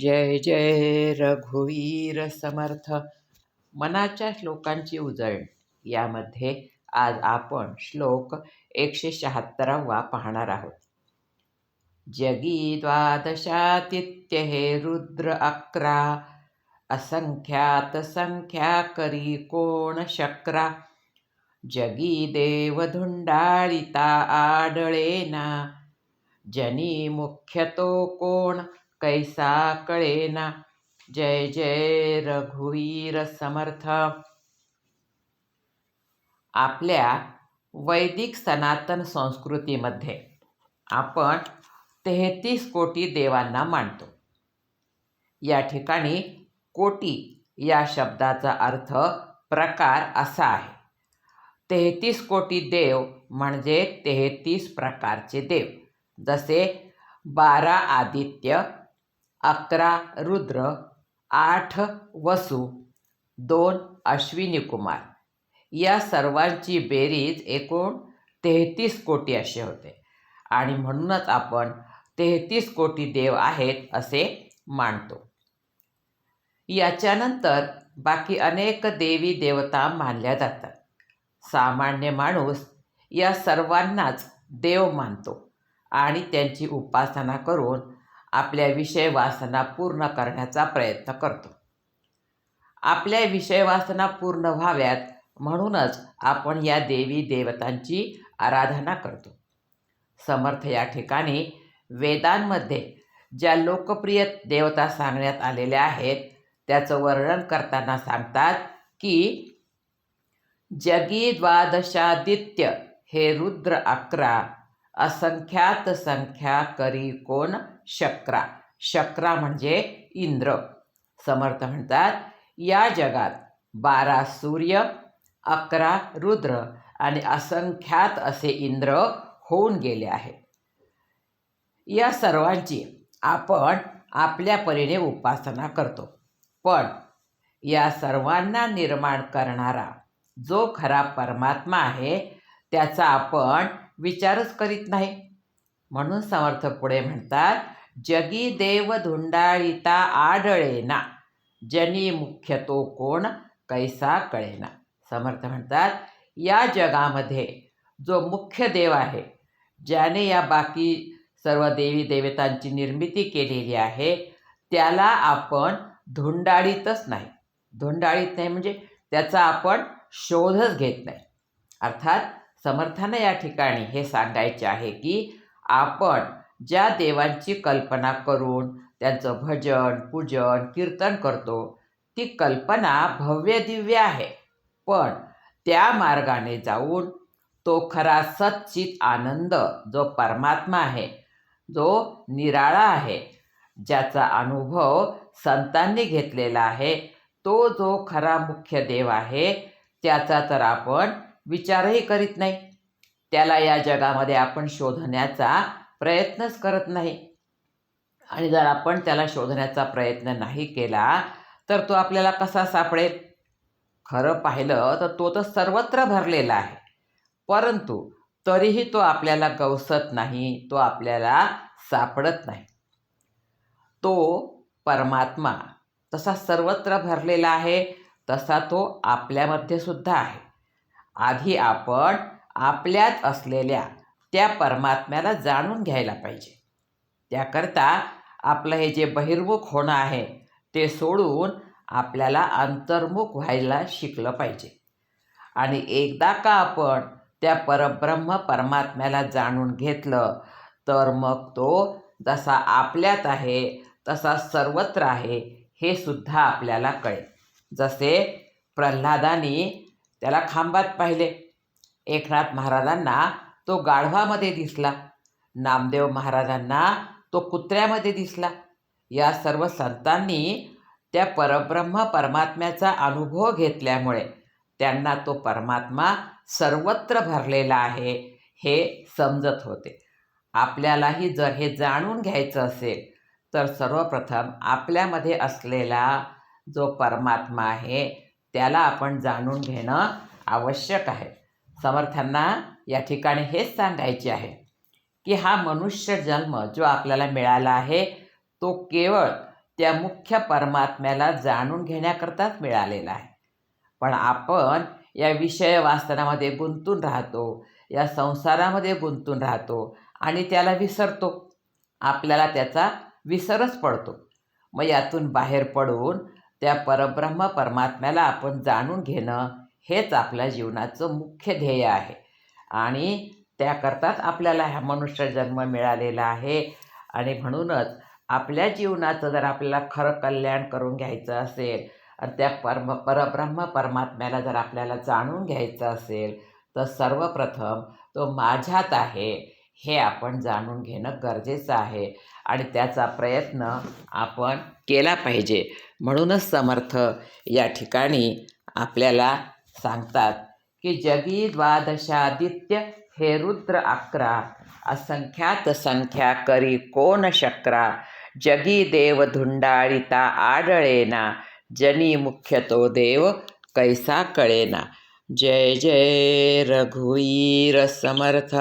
जय जय रघुवीर समर्थ. मनाच्या श्लोकांची उजळण. यामध्ये आज आपण श्लोक एकशे शहात्तरावा पाहणार आहोत. जगी द्वादशातिथ्य हे रुद्र अकरा. असंख्यात संख्या करी कोण शक्रा. जगी देव धुंडाळिता आडळेना जनी मुख्य तो कोण? कैसा कळेना? जय जय रघुवीर समर्थ. आपल्या वैदिक सनातन संस्कृतीमध्ये आपण तेहतीस कोटी देवांना मानतो. या ठिकाणी कोटी या शब्दाचा अर्थ प्रकार असा आहे. तेहतीस कोटी देव म्हणजे तेहतीस प्रकारचे देव. जसे बारा आदित्य अकरा रुद्र आठ वसू दोन अश्विनी कुमार या सर्वांची बेरीज एकूण तेहतीस कोटी असे होते. आणि म्हणूनच आपण तेहतीस कोटी देव आहेत असे मानतो. याच्यानंतर बाकी अनेक देवी देवता मानल्या जातात. सामान्य माणूस या सर्वांनाच देव मानतो आणि त्यांची उपासना करून आपल्या विषय वासना पूर्ण करण्याचा प्रयत्न करतो. आपल्या विषय वासना पूर्ण व्हाव्यात म्हणूनच आपण या देवी देवतांची आराधना करतो. समर्थ या ठिकाणी वेदांमध्ये ज्या लोकप्रिय देवता सांगण्यात आलेल्या आहेत त्याचं वर्णन करताना सांगतात की जगी द्वादशादित्य हे रुद्र अकरा असंख्यात संख्या करी कोण? शक्रा. शक्रा म्हणजे इंद्र. समर्थ म्हणतात या जगात बारा सूर्य अकरा रुद्र आणि असंख्यात असे इंद्र होऊन गेले आहेत. या सर्वांची आपण आपल्या परीने उपासना करतो. पण या सर्वांना निर्माण करणारा जो खरा परमात्मा आहे त्याचा आपण विचारच करीत नाही. म्हणून समर्थ पुढे म्हणतात जगी देव धुंडाळिता आढळेना. जनी मुख्य तो कोण कैसा कळेना. समर्थ म्हणतात या जगामध्ये जो मुख्य देव आहे ज्याने या बाकी सर्व देवी देवतांची निर्मिती केलेली आहे त्याला आपण धुंडाळीतच नाही. धुंडाळीत नाही म्हणजे त्याचा आपण शोधच घेत नाही. अर्थात समर्थांना या ठिकाणी हे सांगायचे आहे की आपण ज्या देवांची कल्पना करून त्यांचं भजन पूजन कीर्तन करतो ती कल्पना भव्य दिव्य आहे. पण त्या मार्गाने जाऊन तो खरा सच्चित आनंद जो परमात्मा आहे जो निराळा आहे ज्याचा अनुभव संतांनी घेतलेला आहे तो जो खरा मुख्य देव आहे त्याचा तर आपण विचारही करीत नाही. त्याला या जगामध्ये आपण शोधण्याचा प्रयत्नच करत नाही. आणि जर आपण त्याला शोधण्याचा प्रयत्न नाही केला तर तो आपल्याला कसा सापडेल? खरं पाहिलं तर तो तर सर्वत्र भरलेला आहे. परंतु तरीही तो आपल्याला गवसत नाही तो आपल्याला सापडत नाही. तो परमात्मा तसा सर्वत्र भरलेला आहे तसा तो आपल्यामध्ये सुद्धा आहे. आधी आपण आपल्यात असलेल्या त्या परमात्म्याला जाणून घ्यायला पाहिजे. त्याकरता आपलं हे जे बहिर्मुख होणं आहे ते सोडून आपल्याला अंतर्मुख व्हायला शिकलं पाहिजे. आणि एकदा का आपण त्या परब्रह्म परमात्म्याला जाणून घेतलं तर मग तो जसा आपल्यात आहे तसा सर्वत्र आहे हे सुद्धा आपल्याला कळेल. जसे प्रल्हादानी त्याला खांबात पाहिले. एकनाथ महाराजांना तो गाढवामध्ये दिसला. नामदेव महाराजांना तो कुत्र्यामध्ये दिसला. या सर्व संतांनी त्या परब्रह्म परमात्म्याचा अनुभव घेतल्यामुळे त्यांना तो परमात्मा सर्वत्र भरलेला आहे हे समजत होते. आपल्यालाही जर हे जाणून घ्यायचं असेल तर सर्वप्रथम आपल्यामध्ये असलेला जो परमात्मा आहे त्याला आपण जाणून घेणं आवश्यक आहे. समर्थांना या ठिकाणी हेच सांगायचे आहे की हा मनुष्य जन्म जो आपल्याला मिळाला आहे तो केवळ त्या मुख्य परमात्म्याला जाणून घेण्याकरताच मिळालेला आहे. पण आपण या विषय वाचनामध्ये गुंतून राहतो या संसारामध्ये गुंतून राहतो आणि त्याला विसरतो. आपल्याला त्याचा विसरच पडतो. मग यातून बाहेर पडून त्या परब्रह्म परमात्म्याला आपण जाणून घेणं हेच आपल्या जीवनाचं मुख्य ध्येय आहे. आणि त्याकरताच आपल्याला हा मनुष्य जन्म मिळालेला आहे. आणि म्हणूनच आपल्या जीवनाचं जर आपल्याला खरं कल्याण करून घ्यायचं असेल आणि त्या परम परब्रह्म परमात्म्याला जर आपल्याला जाणून घ्यायचं असेल तर सर्वप्रथम तो माझ्यात आहे. हे आपण जाणून घेणं गरजेचं आहे आणि त्याचा प्रयत्न आपण केला पाहिजे. म्हणूनच समर्थ या ठिकाणी आपल्याला सांगतात की जगी द्वादशादित्य हे रुद्र अकरा असंख्यात संख्या करी कोण शक्रा जगी देव धुंडाळिता आढळेना जनी मुख्य तो देव कैसा कळेना. जय जय रघुवीर समर्थ.